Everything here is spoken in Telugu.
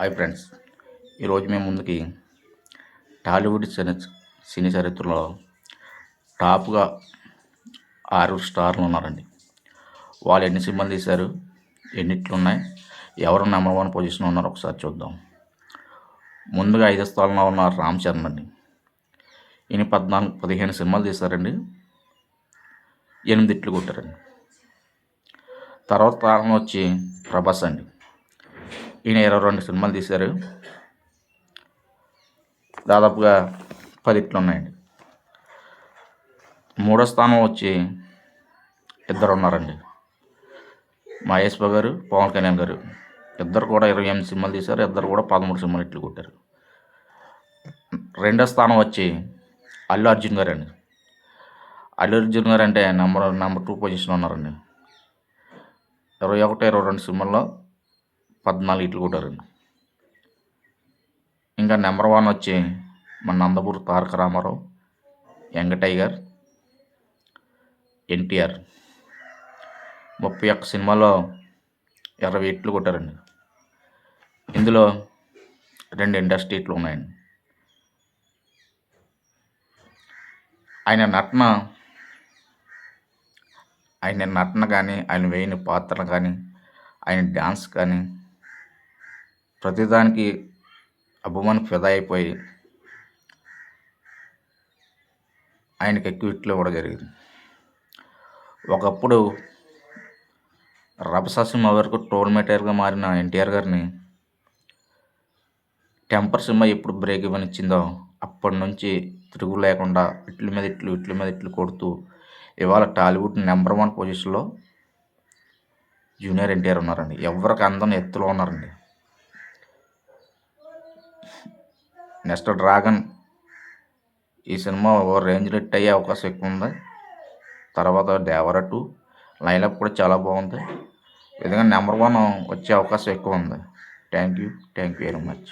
Hi friends. ఈరోజు మేము ముందుకి టాలీవుడ్ సినీ సినీ చరిత్రలో టాప్గా ఆరు స్టార్లు ఉన్నారండి. వాళ్ళు ఎన్ని సినిమాలు తీశారు ఎన్నిట్లు ఉన్నాయి ఎవరు నెంబర్ వన్ పొజిషన్ ఉన్నారో ఒకసారి చూద్దాం. ముందుగా ఐదో స్థానంలో ఉన్నారు రామ్ చరణ్ అండి. ఈయన పద్నాలుగు పదిహేను సినిమాలు తీశారండి. ఎనిమిది ఇట్లు కొట్టారండి. తర్వాత స్థానంలో వచ్చి ప్రభాస్ అండి. ఈయన ఇరవై రెండు సినిమాలు తీశారు. దాదాపుగా పది ఇట్లు ఉన్నాయండి. మూడో స్థానం వచ్చి ఇద్దరు ఉన్నారండి. మహేష్ బాబు గారు పవన్ కళ్యాణ్ గారు. ఇద్దరు కూడా ఇరవై ఎనిమిది సినిమాలు తీశారు. ఇద్దరు కూడా పదమూడు సినిమాలు ఇట్లు కొట్టారు. రెండో స్థానం వచ్చి అల్లు అర్జున్ గారు అండి అల్లు అర్జున్ గారు అంటే నెంబర్ నెంబర్ టూ పొజిషన్ ఉన్నారండి. ఇరవై ఒకటి ఇరవై రెండు సినిమాల్లో పద్నాలుగు ఇట్లు కొట్టారండి. ఇంకా నెంబర్ వన్ వచ్చి మన Nandamuri Taraka Rama Rao young tiger NTR. ముప్పై ఒక్క సినిమాలో ఇరవై ఇట్లు కొట్టారండి. ఇందులో రెండు ఇండస్ట్రీ ఇట్లు ఉన్నాయండి. ఆయన నటన ఆయన నటన కానీ ఆయన వేయని పాత్రలు కానీ ఆయన డ్యాన్స్ కానీ ప్రతిదానికి అభిమానం ఫిదా అయిపోయి ఆయనకి ఎక్కువ ఇట్లు ఇవ్వడం జరిగింది. ఒకప్పుడు రభస సినిమా వరకు టోల్ మేటర్గా మారిన ఎన్టీఆర్ గారిని టెంపర్ సినిమా ఎప్పుడు బ్రేక్ ఇవ్వనిచ్చిందో అప్పటి నుంచి తిరుగు లేకుండా ఇట్ల మీద ఇట్లు ఇట్ల మీద ఇట్లు కొడుతూ ఇవాళ టాలీవుడ్ నెంబర్ వన్ పొజిషన్లో జూనియర్ ఎన్టీఆర్ ఉన్నారండి. ఎవరికి అందని ఎత్తులో ఉన్నారండి. Next Dragon. ఈ సినిమా ఓ రేంజ్ హిట్ అయ్యే అవకాశం ఎక్కువ ఉంది. తర్వాత దేవర టూ లైనప్ కూడా చాలా బాగుంది. విధంగా నెంబర్ వన్ వచ్చే అవకాశం ఎక్కువ ఉంది. Thank you thank you very much